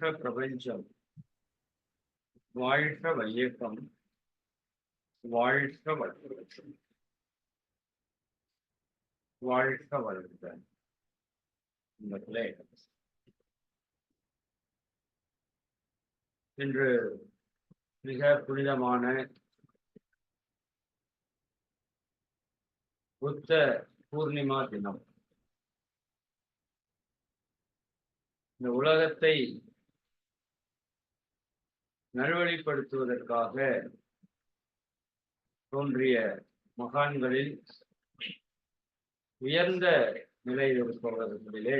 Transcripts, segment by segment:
வாழ்க பிரபஞ்சம். வாழ்க வையகம் வாழ்க வளர்ச்சி வாழ்க வளர்க. இன்று மிக புனிதமான புத்த பூர்ணிமா தினம். இந்த உலகத்தை நல்வழிப்படுத்துவதற்காக தோன்றிய மகான்களில் உயர்ந்த நிலையில் இருப்பவர்களிலே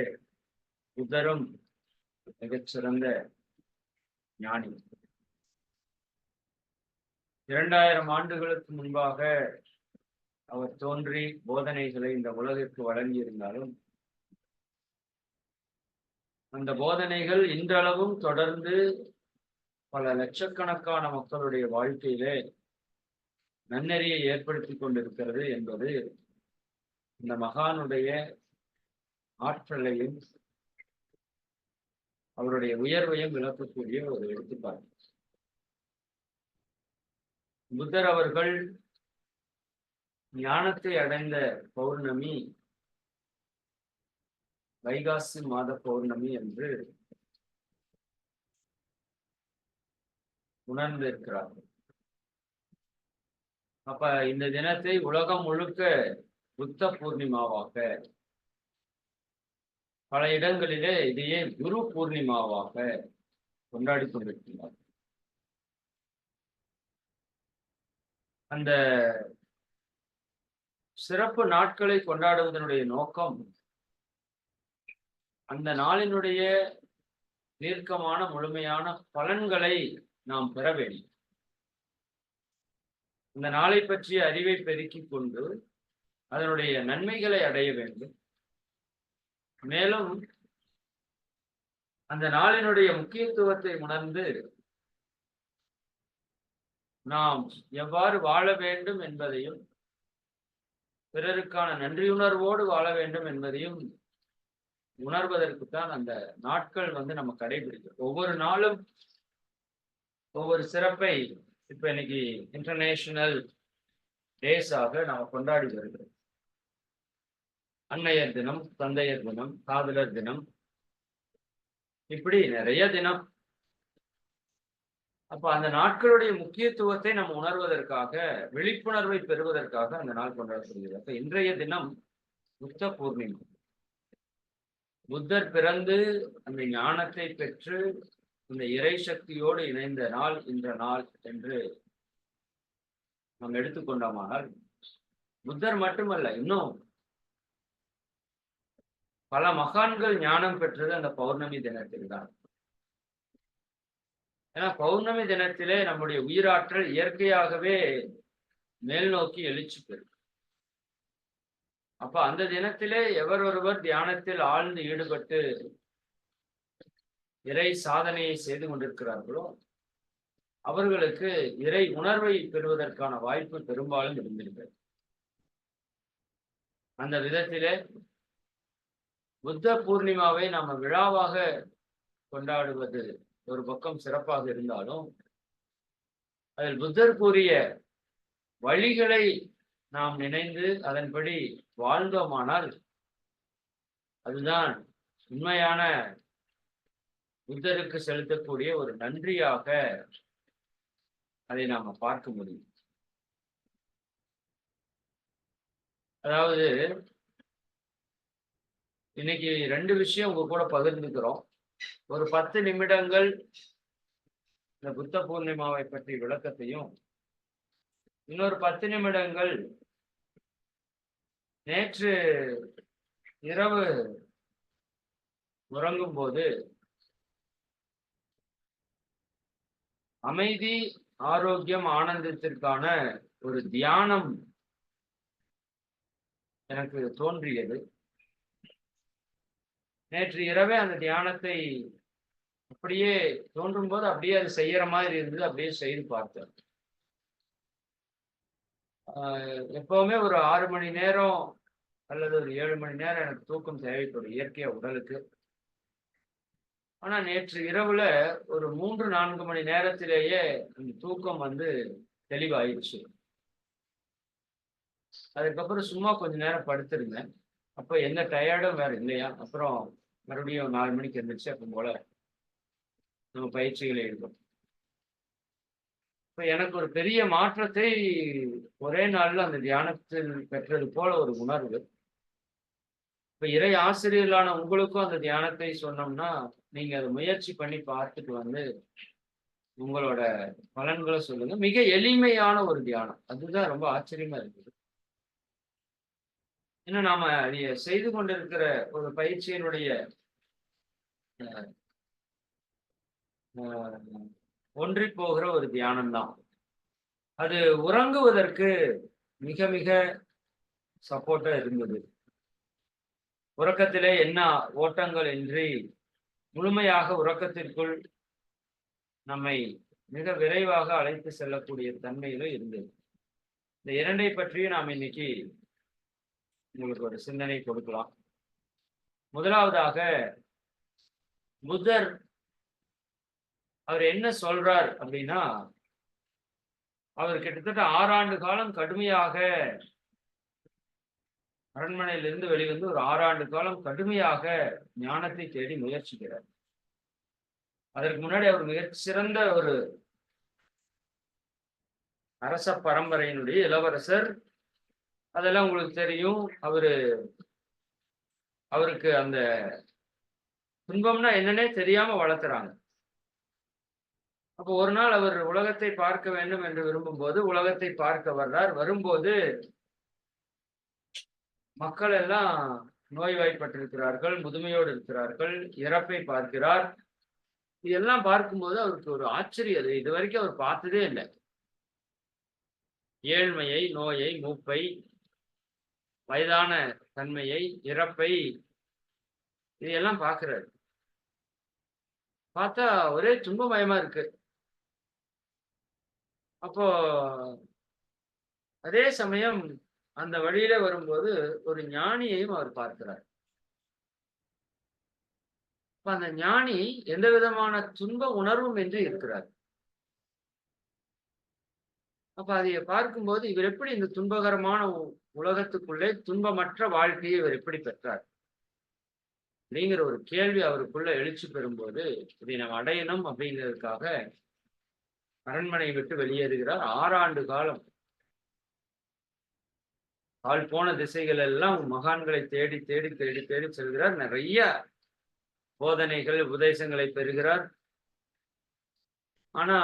புத்தரும் மிகச்சிறந்த ஞானி. இரண்டாயிரம் ஆண்டுகளுக்கு முன்பாக அவர் தோன்றி போதனைகளை இந்த உலகிற்கு வழங்கியிருந்தாலும் அந்த போதனைகள் இன்றளவும் தொடர்ந்து பல லட்சக்கணக்கான மக்களுடைய வாழ்க்கையிலே நன்னெறியை ஏற்படுத்தி கொண்டிருக்கிறது என்பது இந்த மகானுடைய ஆற்றலையும் அவருடைய உயர்வையும் விளக்கக்கூடிய ஒரு எடுத்துக்காட்டு. புத்தர் அவர்கள் ஞானத்தை அடைந்த பௌர்ணமி வைகாசி மாத பௌர்ணமி என்று உணர்ந்திருக்கிறார்கள். அப்ப இந்த தினத்தை உலகம் முழுக்க புத்த பூர்ணிமாவாக பல இடங்களிலே இதையே குரு பூர்ணிமாவாக கொண்டாடி கொண்டிருக்கிறார். அந்த சிறப்பு நாட்களை கொண்டாடுவதனுடைய நோக்கம் அந்த நாளினுடைய தீர்க்கமான முழுமையான பலன்களை நாம் பெற வேண்டும். இந்த நாளை பற்றிய அறிவை பெருக்கிக் கொண்டு அதனுடைய நன்மைகளை அடைய வேண்டும். மேலும் அந்த நாளினுடைய முக்கியத்துவத்தை உணர்ந்து நாம் எவ்வாறு வாழ வேண்டும் என்பதையும் பிறருக்கான நன்றியுணர்வோடு வாழ வேண்டும் என்பதையும் உணர்வதற்கு தான் அந்த நாட்கள் வந்து நம்ம கடைபிடிக்கிறோம் ஒவ்வொரு நாளும் ஒவ்வொரு சிறப்பை இப்ப இன்னைக்கு இன்டர்நேஷனல் டேஸாக நாம கொண்டாடி வருகிறோம். அன்னையர் தினம் தந்தையர் தினம் காதலர் தினம். இப்படி நிறைய தினம். அப்ப அந்த நாட்களுடைய முக்கியத்துவத்தை நம்ம உணர்வதற்காக விழிப்புணர்வை பெறுவதற்காக அந்த நாள் கொண்டாடப்படுகிறது. அப்ப இன்றைய தினம் புத்த பூர்ணிமா. புத்தர் பிறந்து அந்த ஞானத்தை பெற்று இந்த இறை சக்தியோடு இணைந்த நாள் இன்ற நாள் என்று நாம் எடுத்துக்கொண்டோமானால் புத்தர் மட்டுமல்ல இன்னும் பல மகான்கள் ஞானம் பெற்றது அந்த பௌர்ணமி தினத்தில் தான். ஏன்னா பௌர்ணமி தினத்திலே நம்முடைய உயிராற்றல் இயற்கையாகவே மேல் நோக்கி எழுச்சி பெறும். அப்ப அந்த தினத்திலே எவர் ஒருவர் தியானத்தில் ஆழ்ந்து ஈடுபட்டு இறை சாதனையை செய்து கொண்டிருக்கிறார்களோ அவர்களுக்கு இறை உணர்வை பெறுவதற்கான வாய்ப்பு பெரும்பாலும் இருந்திருக்கிறது. அந்த விதத்திலே புத்த பூர்ணிமாவை நாம விழாவாக கொண்டாடுவது ஒரு பக்கம் சிறப்பாக இருந்தாலும் அதில் புத்தர் கூறிய வழிகளை நாம் நினைந்து அதன்படி வாழ்ந்தோமானால் அதுதான் உண்மையான புத்தருக்கு செலுத்தக்கூடிய ஒரு நன்றியாக அதை நாம பார்க்க முடியும். அதாவது இன்னைக்கு ரெண்டு விஷயம் உங்க கூட பகிர்ந்துக்கிறோம். ஒரு பத்து நிமிடங்கள் இந்த புத்த பூர்ணிமாவை பற்றி விளக்கத்தையும் இன்னொரு பத்து நிமிடங்கள் நேற்று இரவு உறங்கும் போது அமைதி ஆரோக்கியம் ஆனந்தத்திற்கான ஒரு தியானம் எனக்கு தோன்றியது. நேற்று இரவே அந்த தியானத்தை அப்படியே தோன்றும் போது அப்படியே அது செய்யற மாதிரி இருந்தது அப்படியே செய்து பார்த்தேன். எப்பவுமே ஒரு ஆறு மணி நேரம் அல்லது ஒரு ஏழு மணி நேரம் எனக்கு தூக்கம் தேவைப்படும் இயற்கையா உடலுக்கு. ஆனா நேற்று இரவுல ஒரு மூன்று நான்கு மணி நேரத்திலேயே அந்த தூக்கம் வந்து தெளிவாயிடுச்சு. அதுக்கப்புறம் சும்மா கொஞ்ச நேரம் படுத்திருந்தேன். அப்போ எந்த டயர்டும் வேற இல்லையா? அப்புறம் மறுபடியும் நாலு மணிக்கு இருந்துச்சு அப்போ போல நம்ம பயிற்சிகளை எடுக்கும் இப்ப எனக்கு ஒரு பெரிய மாற்றத்தை ஒரே நாள்ல அந்த தியானத்தில் பெற்றது போல ஒரு உணர்வு. இப்ப இறை ஆசிரியர்களான உங்களுக்கும் அந்த தியானத்தை சொன்னோம்னா நீங்க அதை முயற்சி பண்ணி பார்த்துட்டு வந்து உங்களோட பலன்களை சொல்லுங்க. மிக எளிமையான ஒரு தியானம். அதுதான் ரொம்ப ஆச்சரியமா இருக்குது. ஏன்னா நாம நீ செய்து கொண்டிருக்கிற ஒரு பயிற்சியினுடைய ஒன்றி போகிற ஒரு தியானம் தான் அது உறங்குவதற்கு மிக மிக சப்போர்ட்டா இருந்தது. உறக்கத்திலே என்ன ஓட்டங்கள் இன்றி முழுமையாக உறக்கத்திற்குள் நம்மை மிக விரைவாக அழைத்து செல்லக்கூடிய தன்மையிலும் இருந்தது. இந்த இரண்டை பற்றியும் நாம் இன்னைக்கு உங்களுக்கு ஒரு சிந்தனை கொடுக்கலாம். முதலாவதாக புத்தர் அவர் என்ன சொல்றார் அப்படின்னா அவர் கிட்டத்தட்ட ஆறாண்டு காலம் கடுமையாக அரண்மனையிலிருந்து வெளிவந்து ஒரு ஆறாண்டு காலம் கடுமையாக ஞானத்தை தேடி முயற்சிக்கிறார். அதற்கு முன்னாடி அவர் மிக சிறந்த ஒரு அரச பரம்பரையினுடைய இளவரசர். அதெல்லாம் உங்களுக்கு தெரியும். அவரு அவருக்கு அந்த துன்பம்னா என்னன்னே தெரியாம வளர்த்துறாங்க. அப்போ ஒரு நாள் அவர் உலகத்தை பார்க்க வேண்டும் என்று விரும்பும்போது உலகத்தை பார்க்க வர்றார். வரும்போது மக்கள் எல்லாம் நோய்வாய்ப்பட்டிருக்கிறார்கள் முதுமையோடு இருக்கிறார்கள் இறப்பை பார்க்கிறார். இதெல்லாம் பார்க்கும்போது அவருக்கு ஒரு ஆச்சரியம். அது இது வரைக்கும் அவர் பார்த்ததே இல்லை. ஏழ்மையை நோயை மூப்பை வயதான தன்மையை இறப்பை இதையெல்லாம் பார்க்கிறாரு. பார்த்தா ஒரே துன்பமயமா இருக்கு. அப்போ அதே சமயம் அந்த வழியில வரும்போது ஒரு ஞானியையும் அவர் பார்க்கிறார். அப்ப அந்த ஞானி எந்த விதமான துன்ப உணர்வும் என்று இருக்கிறார். அப்ப அதை பார்க்கும்போது இவர் எப்படி இந்த துன்பகரமான உலகத்துக்குள்ளே துன்பமற்ற வாழ்க்கையை இவர் எப்படி பெற்றார்? அப்படிங்கிற ஒரு கேள்வி அவருக்குள்ள எழுச்சி பெறும்போது இதை நாம் அடையணும் அப்படிங்கிறதுக்காக அரண்மனை விட்டு வெளியேறுகிறார். ஆறாண்டு காலம் அவள் போன திசைகள் எல்லாம் மகான்களை தேடி தேடி தேடி தேடி செல்கிறார். நிறைய போதனைகள் உபதேசங்களை பெறுகிறார். ஆனா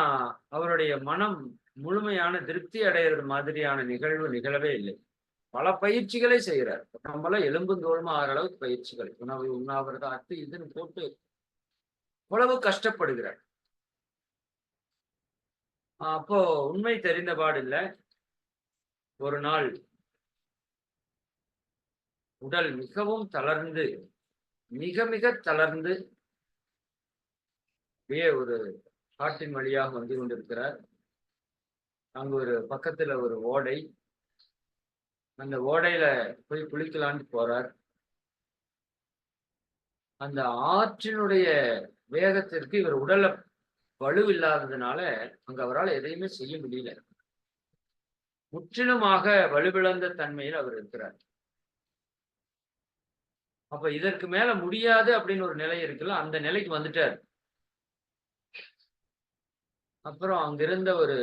அவருடைய மனம் முழுமையான திருப்தி அடைகிறது மாதிரியான நிகழ்வு நிகழவே இல்லை. பல பயிற்சிகளை செய்கிறார். நம்மளாம் எலும்பு தோல்மா ஆகிற அளவுக்கு பயிற்சிகள். உணவு உண்ணாவிரதம் அத்து இதுன்னு போட்டு அவ்வளவு கஷ்டப்படுகிறார். அப்போ உண்மை தெரிந்த பாடில்லை. ஒரு நாள் உடல் மிகவும் தளர்ந்து மிக மிக தளர்ந்து அப்படியே ஒரு காட்டின் வழியாக வந்து கொண்டிருக்கிறார். அங்க ஒரு பக்கத்துல ஒரு ஓடை. அந்த ஓடையில போய் குளிக்கலான்னு போறார். அந்த ஆற்றினுடைய வேகத்திற்கு இவர் உடலை வலு இல்லாததுனால அங்க அவரால் எதையுமே செய்ய முடியல. முற்றிலுமாக வலுவிழந்த தன்மையில் அவர் இருக்கிறார். அப்ப இதற்கு மேல முடியாது அப்படின்னு ஒரு நிலை இருக்குல்ல அந்த நிலைக்கு வந்துட்டார். அப்புறம் அங்கிருந்த ஒரு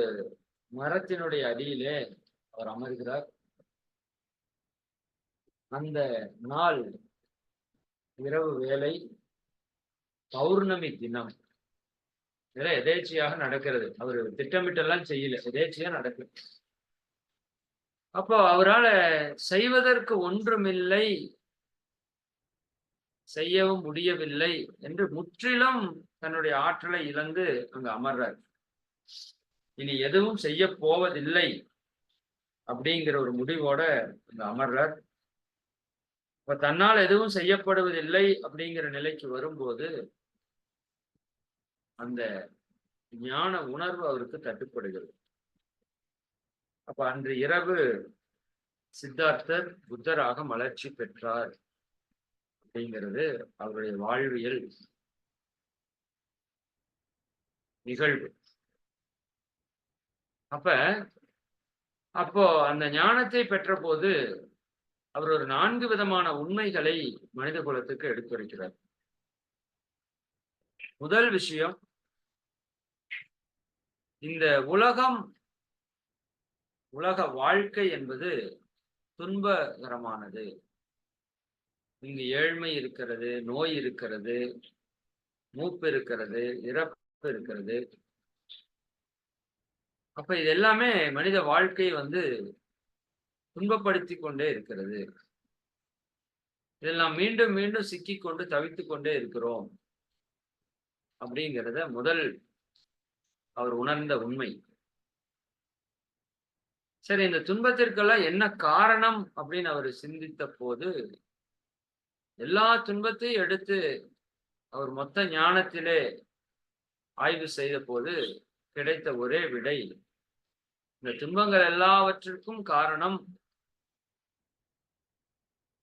மரத்தினுடைய அடியிலே அவர் அமர்கிறார். அந்த நாள் இரவு வேலை பௌர்ணமி தினம். இதெல்லாம் எதேச்சியாக நடக்கிறது. அவர் திட்டமிட்டெல்லாம் செய்யல. எதேச்சியா நடக்குது அப்போ அவரால் செய்வதற்கு ஒன்றுமில்லை. செய்யவும் முடியவில்லை என்று முற்றிலும் தன்னுடைய ஆற்றலை இழந்து அங்கு அமர்றார். இனி எதுவும் செய்ய போவதில்லை அப்படிங்கிற ஒரு முடிவோட அங்கு அமர்றார். இப்ப தன்னால் எதுவும் செய்யப்படுவதில்லை அப்படிங்கிற நிலைக்கு வரும்போது அந்த ஞான உணர்வு அவருக்கு தட்டுப்படுகிறது. அப்ப அன்று இரவு சித்தார்த்தர் புத்தராக மலர்ச்சி பெற்றார். அப்படிங்கிறது அவருடைய வாழ்வியல் நிகழ்வு. அப்ப அப்போ அந்த ஞானத்தை பெற்ற போது அவர் ஒரு நான்கு விதமான உண்மைகளை மனித குலத்துக்கு எடுத்துரைக்கிறார். முதல் விஷயம் இந்த உலகம் உலக வாழ்க்கை என்பது துன்பகரமானது. இங்கு ஏழ்மை இருக்கிறது நோய் இருக்கிறது மூப்பு இருக்கிறது இறப்பு இருக்கிறது. அப்ப இது எல்லாமே மனித வாழ்க்கை வந்து துன்பப்படுத்தி கொண்டே இருக்கிறது. இதெல்லாம் மீண்டும் மீண்டும் சிக்கிக் கொண்டு தவித்துக் கொண்டே இருக்கிறோம். அப்படிங்கிறத முதல் அவர் உணர்ந்த உண்மை. சரி இந்த துன்பத்திற்கெல்லாம் என்ன காரணம் அப்படின்னு அவர் சிந்தித்த போது எல்லா துன்பத்தையும் எடுத்து அவர் மொத்த ஞானத்திலே ஆய்வு செய்த போது கிடைத்த ஒரே விடை இந்த துன்பங்கள் எல்லாவற்றிற்கும் காரணம்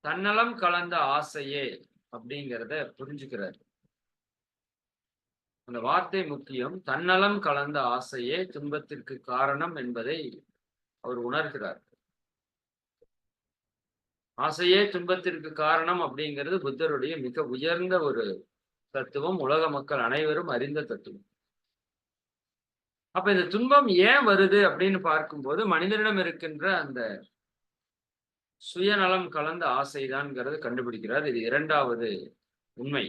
தன்னலம் கலந்த ஆசையே அப்படிங்கிறத புரிஞ்சுக்கிறார். அந்த வார்த்தை முக்கியம் தன்னலம் கலந்த ஆசையே துன்பத்திற்கு காரணம் என்பதை அவர் உணர்கிறார். ஆசையே துன்பத்திற்கு காரணம் அப்படிங்கிறது புத்தருடைய மிக உயர்ந்த ஒரு தத்துவம். உலக மக்கள் அனைவரும் அறிந்த தத்துவம். அப்ப இந்த துன்பம் ஏன் வருது அப்படின்னு பார்க்கும்போது மனிதனிடம் இருக்கின்ற அந்த சுயநலம் கலந்த ஆசைதான்ங்கிறது கண்டுபிடிக்கிறார். இது இரண்டாவது உண்மை.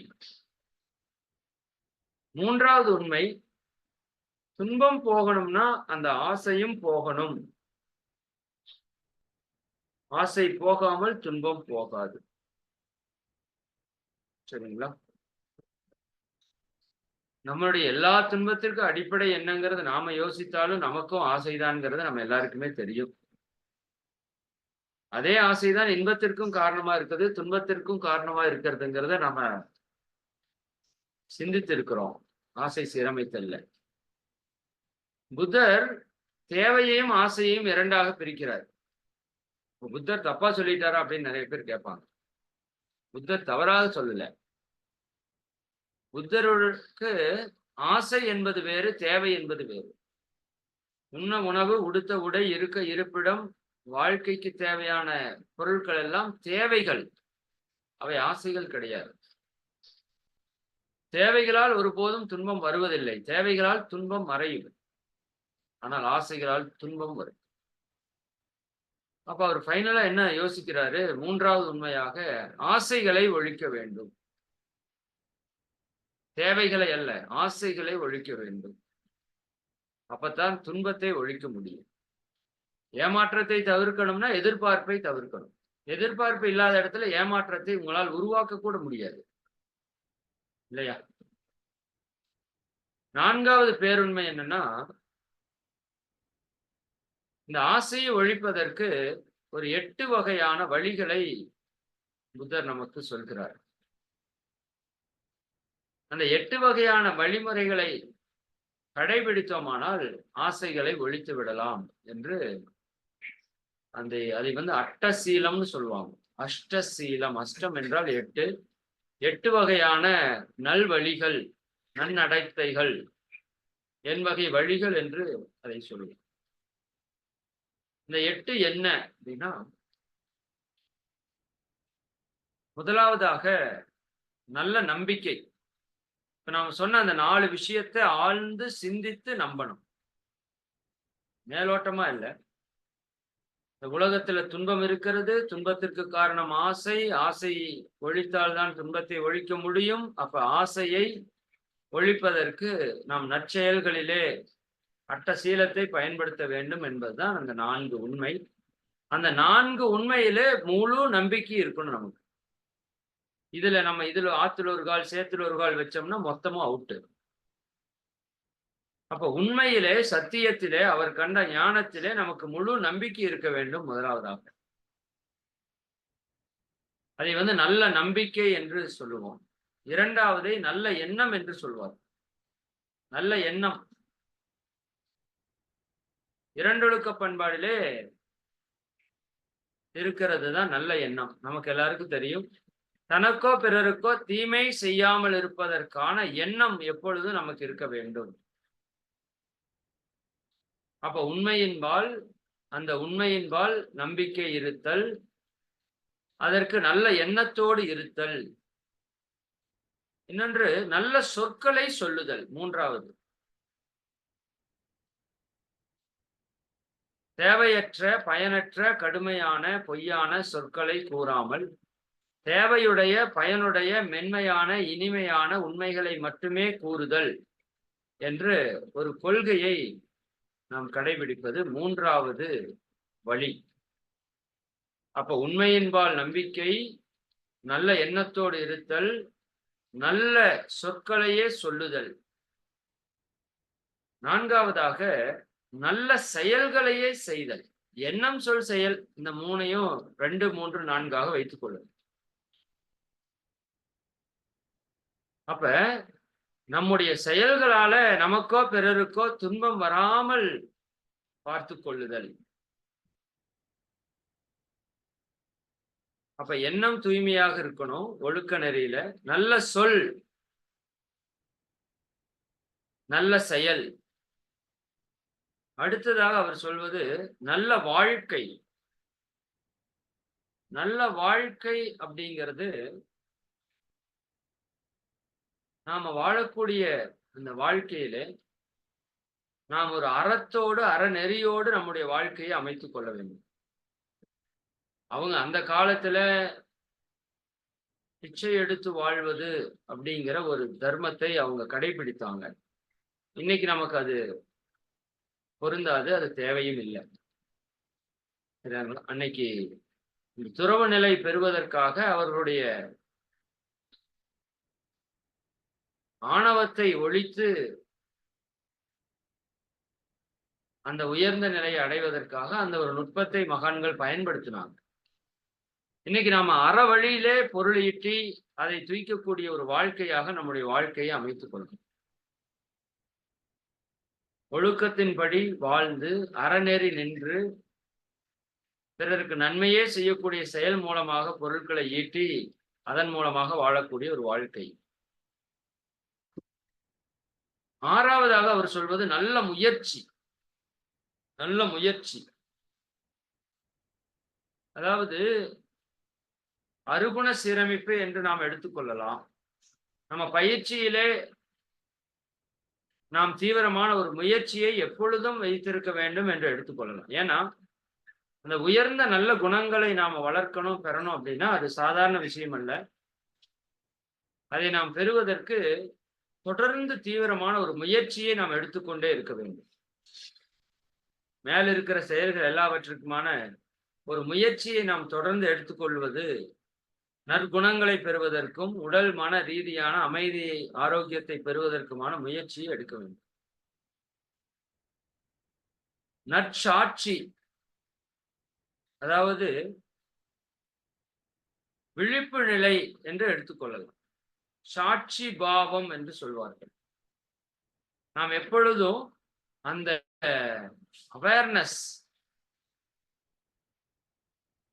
மூன்றாவது உண்மை துன்பம் போகணும்னா அந்த ஆசையும் போகணும். ஆசை போகாமல் துன்பம் போகாது. சரிங்களா? நம்மளுடைய எல்லா துன்பத்திற்கும் அடிப்படை என்னங்கிறது நாம யோசித்தாலும் நமக்கும் ஆசைதான்ங்கிறது நம்ம எல்லாருக்குமே தெரியும். அதே ஆசைதான் இன்பத்திற்கும் காரணமா இருக்குது துன்பத்திற்கும் காரணமா இருக்கிறதுங்கிறத நம்ம சிந்தித்திருக்கிறோம். ஆசை சீரமைத்தல்ல. புத்தர் தேவையையும் ஆசையையும் இரண்டாக பிரிக்கிறார். புத்தர் தப்பா சொல்லிட்டாரா அப்படின்னு நிறைய பேர் கேட்பாங்க. புத்தர் தவறாக சொல்லல. புத்தருக்கு ஆசை என்பது வேறு தேவை என்பது வேறு. உண்ண உணவு உடுத்த உடை இருக்க இருப்பிடம் வாழ்க்கைக்கு தேவையான பொருட்கள் எல்லாம் தேவைகள். அவை ஆசைகள் கிடையாது. தேவைகளால் ஒருபோதும் துன்பம் வருவதில்லை. தேவைகளால் துன்பம் மறையும். ஆனால் ஆசைகளால் துன்பம் வரும். அப்ப அவர் ஃபைனலா என்ன யோசிக்கிறாரு? மூன்றாவது உண்மையாக ஆசைகளை ஒழிக்க வேண்டும். தேவைகளை அல்ல ஆசைகளை ஒழிக்க வேண்டும். அப்பத்தான் துன்பத்தை ஒழிக்க முடியும். ஏமாற்றத்தை தவிர்க்கணும்னா எதிர்பார்ப்பை தவிர்க்கணும். எதிர்பார்ப்பு இல்லாத இடத்துல ஏமாற்றத்தை உங்களால் உருவாக்க கூட முடியாது. இல்லையா? நான்காவது பேருண்மை என்னன்னா இந்த ஆசையை ஒழிப்பதற்கு ஒரு எட்டு வகையான வழிகளை புத்தர் நமக்கு சொல்கிறார். அந்த எட்டு வகையான வழிமுறைகளை கடைபிடித்தோமானால் ஆசைகளை ஒழித்து விடலாம் என்று அந்த அதை வந்து அட்டசீலம்னு சொல்லுவாங்க. அஷ்டசீலம் அஷ்டம் என்றால் எட்டு. எட்டு வகையான நல்வழிகள் நன்னடத்தைகள் என் வகை வழிகள் என்று அதை சொல்லுவோம். இந்த எட்டு என்ன அப்படின்னா முதலாவதாக நல்ல நம்பிக்கை. இப்ப நாம சொன்ன அந்த நாலு விஷயத்தை ஆழ்ந்து சிந்தித்து நம்பணும். மேலோட்டமா இல்லை. இந்த உலகத்துல துன்பம் இருக்கிறது துன்பத்திற்கு காரணம் ஆசை. ஆசை ஒழித்தால்தான் துன்பத்தை ஒழிக்க முடியும். அப்ப ஆசையை ஒழிப்பதற்கு நாம் நற்செயல்களிலே அட்டசீலத்தை பயன்படுத்த வேண்டும் என்பதுதான் அந்த நான்கு உண்மை. அந்த நான்கு உண்மையிலே முழு நம்பிக்கை இருக்கணும் நமக்கு. இதுல நம்ம இதுல ஆத்துல ஒரு கால் சேத்துல ஒரு கால் வச்சோம்னா மொத்தமும் அவுட்டு அப்ப உண்மையிலே சத்தியத்திலே அவர் கண்ட ஞானத்திலே நமக்கு முழு நம்பிக்கை இருக்க வேண்டும் முதலாவதாக. அதை வந்து நல்ல நம்பிக்கை என்று சொல்லுவோம். இரண்டாவதை நல்ல எண்ணம் என்று சொல்வார். நல்ல எண்ணம். இரண்டொழுக்க பண்பாடிலே இருக்கிறது தான் நல்ல எண்ணம். நமக்கு எல்லாருக்கும் தெரியும். தனக்கோ பிறருக்கோ தீமை செய்யாமல் இருப்பதற்கான எண்ணம் எப்பொழுதும் நமக்கு இருக்க வேண்டும். அப்ப உண்மையின்பால் அந்த உண்மையின்பால் நம்பிக்கை இருத்தல் அதற்கு நல்ல எண்ணத்தோடு இருத்தல். இன்னொன்று நல்ல சொற்களை சொல்லுதல். மூன்றாவது தேவையற்ற பயனற்ற கடுமையான பொய்யான சொற்களை கூறாமல் தேவையுடைய பயனுடைய மென்மையான இனிமையான உண்மைகளை மட்டுமே கூறுதல் என்று ஒரு கொள்கையை நாம் கடைபிடிப்பது மூன்றாவது வழி. அப்ப உண்மையின்பால் நம்பிக்கை நல்ல எண்ணத்தோடு இருத்தல் நல்ல சொற்களையே சொல்லுதல். நான்காவதாக நல்ல செயல்களையே செய்தல். எண்ணம் சொல் செயல் இந்த மூணையும் ரெண்டு மூன்று நான்காக வைத்துக் கொள்ளுது அப்ப நம்முடைய செயல்களால நமக்கோ பிறருக்கோ துன்பம் வராமல் பார்த்து கொள்ளுதல். அப்ப எண்ணம் தூய்மையாக இருக்கணும் ஒழுக்க நெறியில. நல்ல சொல். நல்ல செயல். அடுத்ததாக அவர் சொல்வது நல்ல வாழ்க்கை. நல்ல வாழ்க்கை அப்படிங்கிறது நாம வாழக்கூடிய அந்த வாழ்க்கையில நாம் ஒரு அறத்தோடு அறநெறியோடு நம்முடைய வாழ்க்கையை அமைத்துக் கொள்ள வேண்டும். அவங்க அந்த காலத்துல பிச்சை எடுத்து வாழ்வது அப்படிங்கிற ஒரு தர்மத்தை அவங்க கடைபிடித்தாங்க. இன்னைக்கு நமக்கு அது பொருந்தாது அது தேவையும் இல்லை. அன்னைக்கு இந்த துறவு நிலை பெறுவதற்காக அவர்களுடைய ஆணவத்தை ஒழித்து அந்த உயர்ந்த நிலையை அடைவதற்காக அந்த ஒரு நுட்பத்தை மகான்கள் பயன்படுத்தினாங்க. இன்னைக்கு நாம அற வழியிலே பொருள் ஈட்டி அதை தூய்க்கக்கூடிய ஒரு வாழ்க்கையாக நம்முடைய வாழ்க்கையை அமைத்துக் கொள்கிறோம். ஒழுக்கத்தின்படி வாழ்ந்து அறநெறி நின்று பிறருக்கு நன்மையே செய்யக்கூடிய செயல் மூலமாக பொருட்களை ஈட்டி அதன் மூலமாக வாழக்கூடிய ஒரு வாழ்க்கை. ஆறாவதாக அவர் சொல்வது நல்ல முயற்சி. நல்ல முயற்சி. அதாவது அருகுண சீரமைப்பு என்று நாம் எடுத்துக்கொள்ளலாம் நம்ம பயிற்சியிலே நாம் தீவிரமான ஒரு முயற்சியை எப்பொழுதும் வைத்திருக்க வேண்டும் என்று எடுத்துக்கொள்ளலாம் ஏன்னா அந்த உயர்ந்த நல்ல குணங்களை நாம வளர்க்கணும் பெறணும் அப்படின்னா அது சாதாரண விஷயம் அல்ல. அதை நாம் பெறுவதற்கு தொடர்ந்து தீவிரமான ஒரு முயற்சியை நாம் எடுத்துக்கொண்டே இருக்க வேண்டும். மேல இருக்கிற செயல்கள் எல்லாவற்றுக்குமான ஒரு முயற்சியை நாம் தொடர்ந்து எடுத்துக்கொள்வது நற்குணங்களை பெறுவதற்கும் உடல் மன ரீதியான அமைதியை ஆரோக்கியத்தை பெறுவதற்குமான முயற்சியை எடுக்க வேண்டும். நற்சாட்சி. அதாவது விழிப்பு நிலை என்று எடுத்துக்கொள்ளலாம் சாட்சி பாவம் என்று சொல்வார்கள். நாம் எப்பொழுதும் அந்த அவேர்னஸ்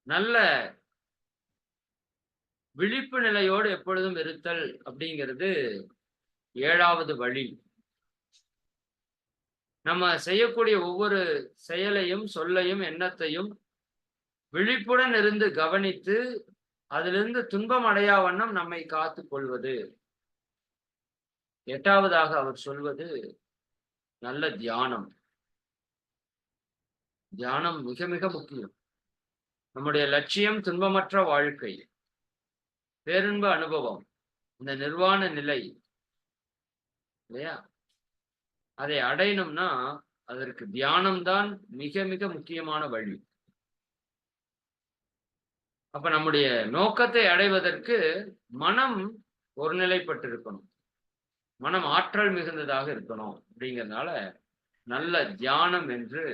நல்ல விழிப்பு நிலையோடு எப்பொழுதும் இருத்தல் அப்படிங்கிறது ஏழாவது வழி. நம்ம செய்யக்கூடிய ஒவ்வொரு செயலையும் சொல்லையும் எண்ணத்தையும் விழிப்புடன் இருந்து கவனித்து அதிலிருந்து துன்பம் அடையா வண்ணம் நம்மை காத்து கொள்வது. எட்டாவதாக அவர் சொல்வது நல்ல தியானம். தியானம் மிக மிக முக்கியம். நம்முடைய லட்சியம் துன்பமற்ற வாழ்க்கை. பேரின்ப அனுபவம் இந்த நிர்வாண நிலை இல்லையா? அதை அடையணும்னா அதற்கு தியானம்தான் மிக மிக முக்கியமான வழி. அப்ப நம்முடைய நோக்கத்தை அடைவதற்கு மனம் ஒருநிலைப்பட்டிருக்கணும். மனம் ஆற்றல் மிகுந்ததாக இருக்கணும் அப்படிங்கிறதுனால நல்ல தியானம் என்று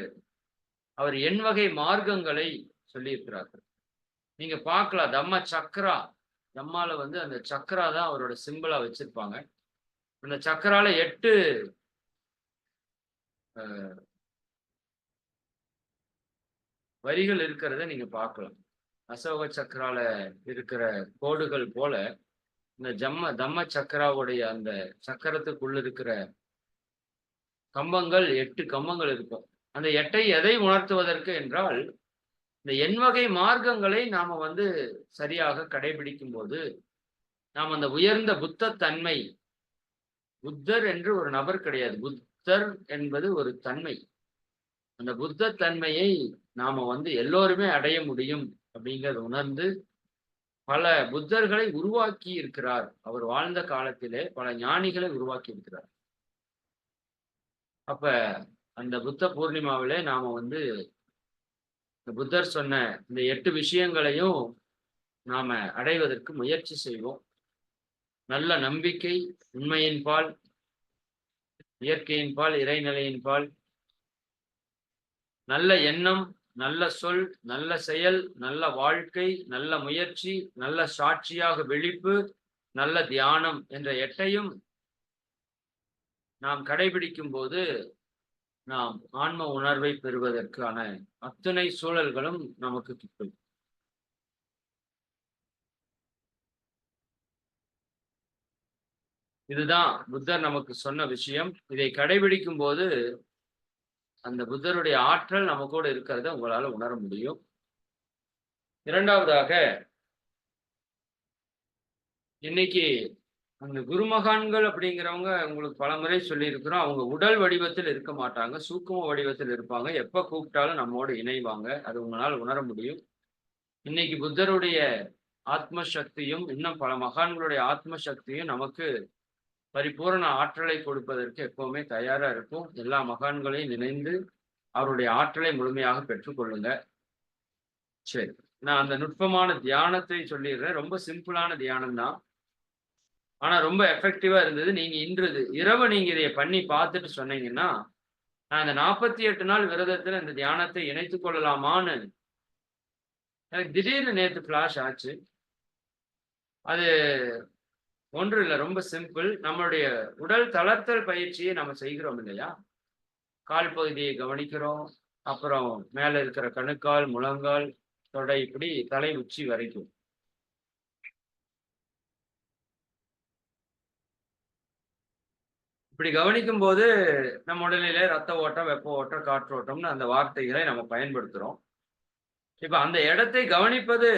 அவர் எண் வகை மார்க்கங்களை சொல்லியிருக்கிறார்கள். நீங்க பார்க்கலாம் தம்ம சக்ரா தம்மால வந்து அந்த சக்கரா தான் அவரோட சிம்பிளா வச்சிருப்பாங்க. அந்த சக்கரால எட்டு வரிகள் இருக்கிறத நீங்க பார்க்கலாம். அசோக சக்கரால இருக்கிற கோடுகள் போல இந்த ஜம்ம தம்ம சக்கராவுடைய அந்த சக்கரத்துக்குள்ள இருக்கிற கம்பங்கள் எட்டு கம்பங்கள் இருக்கும். அந்த எட்டை எதை உணர்த்துவதற்கு என்றால் இந்த எண்வகை மார்க்கங்களை நாம வந்து சரியாக கடைபிடிக்கும் போது நாம் அந்த உயர்ந்த புத்த தன்மை புத்தர் என்று ஒரு நபர் கிடையாது. புத்தர் என்பது ஒரு தன்மை. அந்த புத்த தன்மையை நாம வந்து எல்லோருமே அடைய முடியும் அப்படிங்கிறத உணர்ந்து பல புத்தர்களை உருவாக்கி இருக்கிறார். அவர் வாழ்ந்த காலத்திலே பல ஞானிகளை உருவாக்கி இருக்கிறார். அப்ப அந்த புத்த பூர்ணிமாவிலே நாம வந்து புத்தர் சொன்ன இந்த எட்டு விஷயங்களையும் நாம அடைவதற்கு முயற்சி செய்வோம். நல்ல நம்பிக்கை உண்மையின் பால் இயற்கையின் பால் இறைநிலையின் பால். நல்ல எண்ணம் நல்ல சொல் நல்ல செயல் நல்ல வாழ்க்கை நல்ல முயற்சி நல்ல சாட்சியாக விழிப்பு நல்ல தியானம் என்ற எட்டையும் நாம் கடைபிடிக்கும் போது நாம் ஆன்ம உணர்வை பெறுவதற்கான அத்தனை சூழல்களும் நமக்கு கிட்டும். இதுதான் புத்தர் நமக்கு சொன்ன விஷயம். இதை கடைபிடிக்கும் போது அந்த புத்தருடைய ஆற்றல் நம்ம கூட இருக்கிறத உங்களால உணர முடியும். இரண்டாவதாக இன்னைக்கு அந்த குருமகான்கள் அப்படிங்கிறவங்க உங்களுக்கு பல முறை சொல்லியிருக்கிறோம். அவங்க உடல் வடிவத்தில் இருக்க மாட்டாங்க. சூக்கும வடிவத்தில் இருப்பாங்க. எப்ப கூப்பிட்டாலும் நம்மோடு இணைவாங்க. அது உங்களால் உணர முடியும். இன்னைக்கு புத்தருடைய ஆத்ம சக்தியும் இன்னும் பல மகான்களுடைய ஆத்ம சக்தியும் நமக்கு பரிபூரண ஆற்றலை கொடுப்பதற்கு எப்பவுமே தயாரா இருக்கும். எல்லா மகான்களையும் நினைந்து அவருடைய ஆற்றலை முழுமையாக பெற்றுக்கொள்ளுங்க சரி. நான் அந்த நுட்பமான தியானத்தை சொல்லிடுறேன். ரொம்ப சிம்பிளான தியானம் தான் ஆனா ரொம்ப எஃபெக்டிவா இருந்தது. நீங்க இன்று இரவு நீங்க இதை பண்ணி பார்த்துட்டு சொன்னீங்கன்னா நான் இந்த நாற்பத்தி எட்டு நாள் விரதத்துல இந்த தியானத்தை இணைத்து கொள்ளலாமான்னு எனக்கு திடீர்னு நேற்று ஃப்ளாஷ் ஆச்சு. அது ஒன்று இல்லை ரொம்ப சிம்பிள் நம்மளுடைய உடல் தளர்த்தல் பயிற்சியை நம்ம செய்கிறோம் இல்லையா? கால் பகுதியை கவனிக்கிறோம். அப்புறம் மேலே இருக்கிற கணுக்கால் முழங்கால் தொடை இப்படி தலை உச்சி வரைக்கும். இப்படி கவனிக்கும் போது நம்ம உடலிலே ரத்த ஓட்டம் வெப்ப ஓட்டம் காற்று ஓட்டம்னு அந்த வார்த்தைகளை நம்ம பயன்படுத்துறோம். இப்ப அந்த இடத்தை கவனிப்பது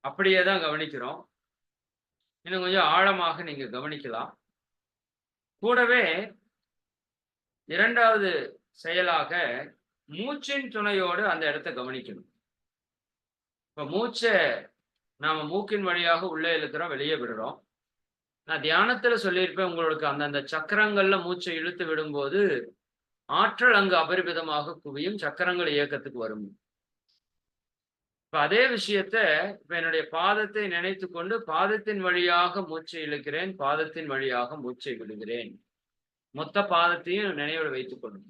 அப்படியே தான் கவனிக்கிறோம். இன்னும் கொஞ்சம் ஆழமாக நீங்க கவனிக்கலாம். கூடவே இரண்டாவது செயலாக மூச்சின் துணையோடு அந்த இடத்த கவனிக்கணும். இப்ப மூச்சை நாம மூக்கின் வழியாக உள்ளே இழுக்கிறோம் வெளியே விடுறோம். நான் தியானத்துல சொல்லியிருப்பேன் உங்களுக்கு அந்தந்த சக்கரங்கள்ல மூச்சை இழுத்து விடும்போது ஆற்றல் அங்கு அபரிமிதமாக குவியும் சக்கரங்கள் இயக்கத்துக்கு வரும். இப்ப அதே விஷயத்த இப்ப என்னுடைய பாதத்தை நினைத்து கொண்டு பாதத்தின் வழியாக மூச்சை இழுக்கிறேன் பாதத்தின் வழியாக மூச்சை விடுகிறேன். மொத்த பாதத்தையும் நினைவில் வைத்துக் கொள்ளும்.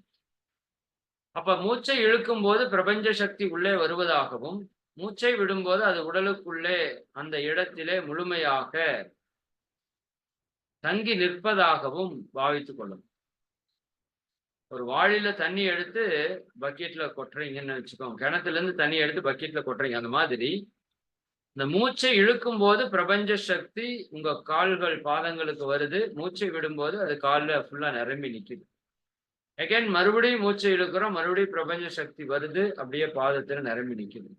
அப்ப மூச்சை இழுக்கும் போது பிரபஞ்ச சக்தி உள்ளே வருவதாகவும் மூச்சை விடும்போது அது உடலுக்குள்ளே அந்த இடத்திலே முழுமையாக தங்கி நிற்பதாகவும் பாவித்துக் கொள்ளும். ஒரு வாளியில தண்ணி எடுத்து பக்கெட்ல கொட்டுறீங்கன்னு வச்சுக்கோங்க. கிணத்துல இருந்து தண்ணி எடுத்து பக்கெட்ல கொட்டுறீங்க. அந்த மாதிரி இந்த மூச்சை இழுக்கும் போது பிரபஞ்ச சக்தி உங்க கால்கள் பாதங்களுக்கு வருது. மூச்சை விடும்போது அது காலில் ஃபுல்லா நிரம்பி நிற்குது அகைன் மறுபடியும் மூச்சை இழுக்கிறோம். மறுபடியும் பிரபஞ்ச சக்தி வருது. அப்படியே பாதத்துல நிரம்பி நிற்குது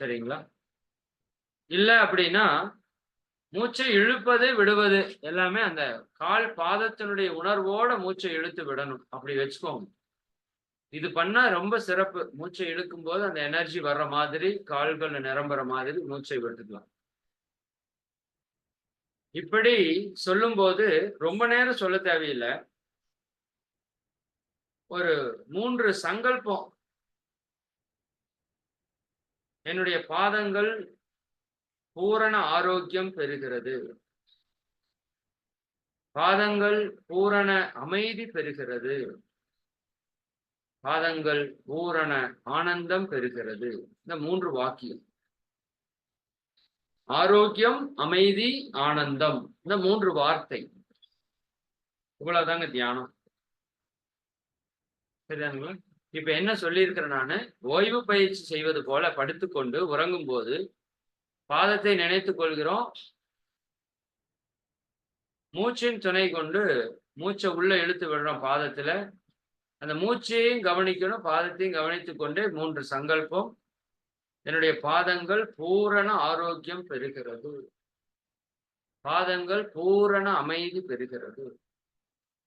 சரிங்களா? இல்லை அப்படின்னா மூச்சை இழுப்பது விடுவது எல்லாமே அந்த கால் பாதத்தினுடைய உணர்வோட மூச்சை இழுத்து விடணும். அப்படி வச்சுக்கோங்க. இது பண்ணா ரொம்ப சிறப்பு. மூச்சை இழுக்கும் போது அந்த எனர்ஜி வர்ற மாதிரி கால்கள் நிரம்புற மாதிரி மூச்சை விட்டுக்கலாம். இப்படி சொல்லும் போது ரொம்ப நேரம் சொல்ல தேவையில்லை. ஒரு மூன்று சங்கல்பம். என்னுடைய பாதங்கள் பூரண ஆரோக்கியம் பெறுகிறது. பாதங்கள் பூரண அமைதி பெறுகிறது. பாதங்கள் பூரண ஆனந்தம் பெறுகிறது. இந்த மூன்று வாக்கியம். ஆரோக்கியம் அமைதி ஆனந்தம். இந்த மூன்று வார்த்தை. இவ்வளவுதாங்க தியானம். சரிதானுங்களா? இப்ப என்ன சொல்லியிருக்கிறேன் நானு? ஓய்வு பயிற்சி செய்வது போல படுத்துக்கொண்டு உறங்கும் போது பாதத்தை நினைத்துக் கொள்கிறோம். மூச்சின் துணை கொண்டு மூச்சை உள்ள இழுத்து விடுறோம் பாதத்துல. அந்த மூச்சையும் கவனிக்கணும் பாதத்தையும் கவனித்துக் கொண்டே மூன்று சங்கல்பம். என்னுடைய பாதங்கள் பூரண ஆரோக்கியம் பெறுகிறது. பாதங்கள் பூரண அமைதி பெறுகிறது.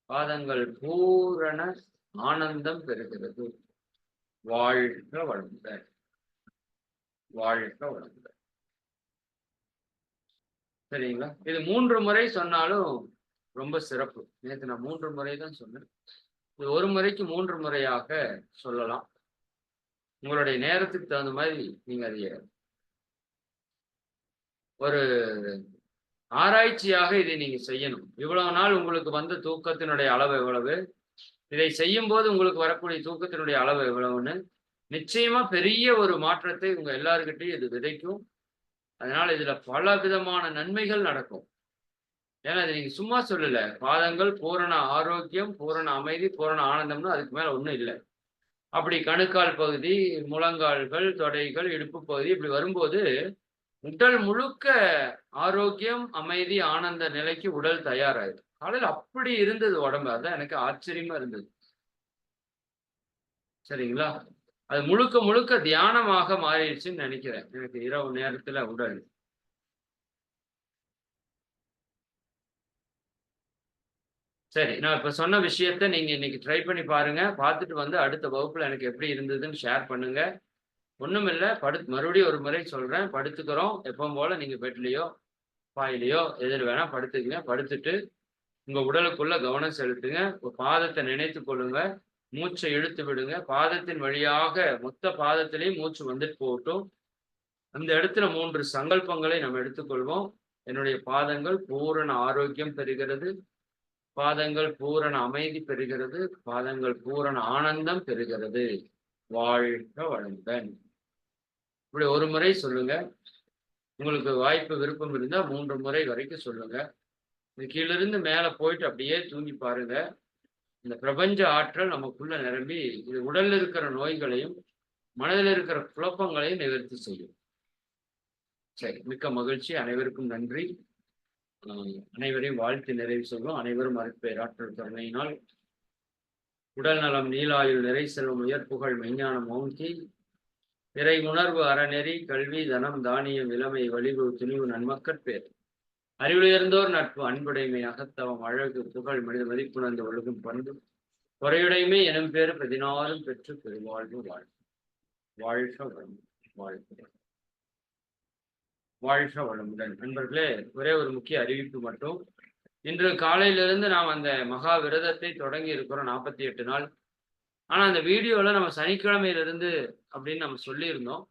பாதங்கள் பூரண ஆனந்தம் பெறுகிறது. வாழ்க வளர்ந்த வாழ்க வளர்ந்த சரிங்களா? இது மூன்று முறை சொன்னாலும் ரொம்ப சிறப்பு. நேற்று நான் மூன்று முறை தான் சொன்னேன். இது ஒரு முறைக்கு மூன்று முறையாக சொல்லலாம். உங்களுடைய நேரத்துக்கு தகுந்த மாதிரி நீங்க அதை ஒரு ஆராய்ச்சியாக இதை நீங்க செய்யணும். இவ்வளவு நாள் உங்களுக்கு வந்த தூக்கத்தினுடைய அளவு எவ்வளவு? இதை செய்யும் போது உங்களுக்கு வரக்கூடிய தூக்கத்தினுடைய அளவு எவ்வளவுன்னு நிச்சயமா பெரிய ஒரு மாற்றத்தை உங்க எல்லாருக்கிட்டையும் இது விதைக்கும். அதனால இதுல பல விதமான நன்மைகள் நடக்கும். ஏன்னா இது நீங்க சும்மா சொல்லல. பாதங்கள் பூரண ஆரோக்கியம் பூரண அமைதி பூரண ஆனந்தம்னு அதுக்கு மேல ஒண்ணும் இல்லை. அப்படி கணுக்கால் பகுதி முழங்கால்கள் தொடைகள் இடுப்பு பகுதி இப்படி வரும்போது உடல் முழுக்க ஆரோக்கியம் அமைதி ஆனந்த நிலைக்கு உடல் தயாராயிடும். காலையில் அப்படி இருந்தது உடம்பு. அதான் எனக்கு ஆச்சரியமா இருந்தது. சரிங்களா? அது முழுக்க முழுக்க தியானமாக மாறிடுச்சுன்னு நினைக்கிறேன். எனக்கு இரவு நேரத்துல உடல். சரி நான் இப்ப சொன்ன விஷயத்த நீங்க இன்னைக்கு ட்ரை பண்ணி பாருங்க. பார்த்துட்டு வந்து அடுத்த வகுப்புல எனக்கு எப்படி இருந்ததுன்னு ஷேர் பண்ணுங்க. ஒண்ணும் இல்ல படு மறுபடியும் ஒரு முறை சொல்றேன். படுத்துக்கிறோம். எப்பவும் போல நீங்க பெட்லயோ பாயிலையோ எதில் வேணா படுத்துக்கங்க. படுத்துட்டு உங்க உடலுக்குள்ள கவனம் செலுத்துங்க. உங்க பாதத்தை நினைத்து கொள்ளுங்க. மூச்சை இழுத்து விடுங்க. பாதத்தின் வழியாக மொத்த பாதத்திலையும் மூச்சு வந்துட்டு போகட்டும். அந்த இடத்துல மூன்று சங்கல்பங்களை நம்ம எடுத்துக்கொள்வோம். என்னுடைய பாதங்கள் பூரண ஆரோக்கியம் பெறுகிறது. பாதங்கள் பூரண அமைதி பெறுகிறது. பாதங்கள் பூரண ஆனந்தம் பெறுகிறது. வாழ்க வளமுடன். இப்படி ஒரு முறை சொல்லுங்க. உங்களுக்கு வாய்ப்பு விருப்பம் இருந்தால் மூன்று முறை வரைக்கும் சொல்லுங்க. கீழிருந்து மேலே போயிட்டு அப்படியே தூங்கி பாருங்க. இந்த பிரபஞ்ச ஆற்றல் நமக்குள்ள நிரம்பி இது உடல்ல இருக்கிற நோய்களையும் மனதில் இருக்கிற குழப்பங்களையும் நிவர்த்தி செய்யும். சரி மிக்க மகிழ்ச்சி. அனைவருக்கும் நன்றி. அனைவரையும் வாழ்த்து நிறைவு சொல்லும் அனைவரும் அருட்பேராற்றல் கருணையினால் உடல் நலம் நீலாயுள் நிறை செல்வம் உயர்ப்புகள் மெஞ்ஞானம் ஓங்கி நிறை உணர்வு அறநெறி கல்வி தனம் தானியம் இளமை வலிவு துணிவு நன்மக்கட்பேர். அறிவுயர்ந்தோர் நட்பு அன்புடைமை அகத்தவம் அழகு புகழ் மனித மதிப்புணர்ந்து ஒழுகும் பண்பு குறையுடைமை எனும் பேர் பதினாலும் பெற்று பெருவாழ்வு வாழ்வு வாழ்க வளம் வாழ்க வாழ்க வளமுடன் நண்பர்களே ஒரே ஒரு முக்கிய அறிவிப்பு மட்டும். இன்று காலையிலிருந்து நாம் அந்த மகா விரதத்தை தொடங்கி இருக்கிறோம் நாற்பத்தி எட்டு நாள். ஆனா அந்த வீடியோல நம்ம சனிக்கிழமையிலிருந்து அப்படின்னு நம்ம சொல்லியிருந்தோம்.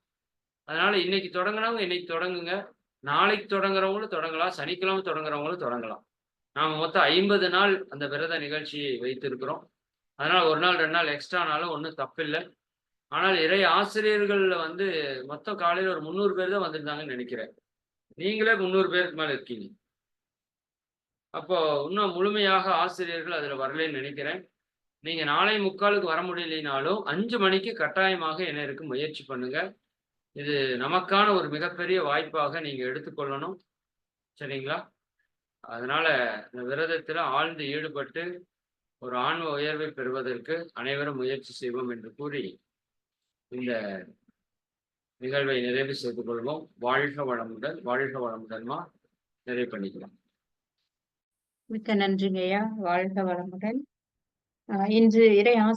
அதனால இன்னைக்கு தொடங்கினவங்க இன்னைக்கு தொடங்குங்க. நாளைக்கு தொடங்குறவங்களும் தொடங்கலாம் சனிக்கிழமை தொடங்குறவங்களும் தொடங்கலாம். நாம் மொத்தம் ஐம்பது நாள் அந்த விரத நிகழ்ச்சியை வைத்திருக்கிறோம். அதனால் ஒரு நாள் ரெண்டு நாள் எக்ஸ்ட்ரானாலும் ஒன்றும் தப்பில்லை. ஆனால் இறை ஆசிரியர்களில் வந்து மொத்தம் காலையில் ஒரு முந்நூறு பேர் தான் வந்திருந்தாங்கன்னு நினைக்கிறேன். நீங்களே முந்நூறு பேருக்கு மேலே இருக்கீங்க. அப்போ இன்னும் முழுமையாக ஆசிரியர்கள் அதில் வரலன்னு நினைக்கிறேன். நீங்கள் நாளை முக்காலுக்கு வர முடியலைனாலும் அஞ்சு மணிக்கு கட்டாயமாக என்னருக்கு முயற்சி பண்ணுங்கள் இது நமக்கான ஒரு மிகப்பெரிய வாய்ப்பாக நீங்க எடுத்துக்கொள்ளணும். சரிங்களா? அதனால இந்த விரதத்துல ஆழ்ந்து ஈடுபட்டு ஒரு ஆன்ம உயர்வை பெறுவதற்கு அனைவரும் முயற்சி செய்வோம் என்று கூறி இந்த நிகழ்வை நிறைவு செய்து கொள்வோம். வாழ்க வளமுடன் வாழ்க வளமுடன்மா நிறைவு பண்ணிக்கலாம். மிக்க நன்றிங்கய்யா. வாழ்க வளமுடன். இன்று இறை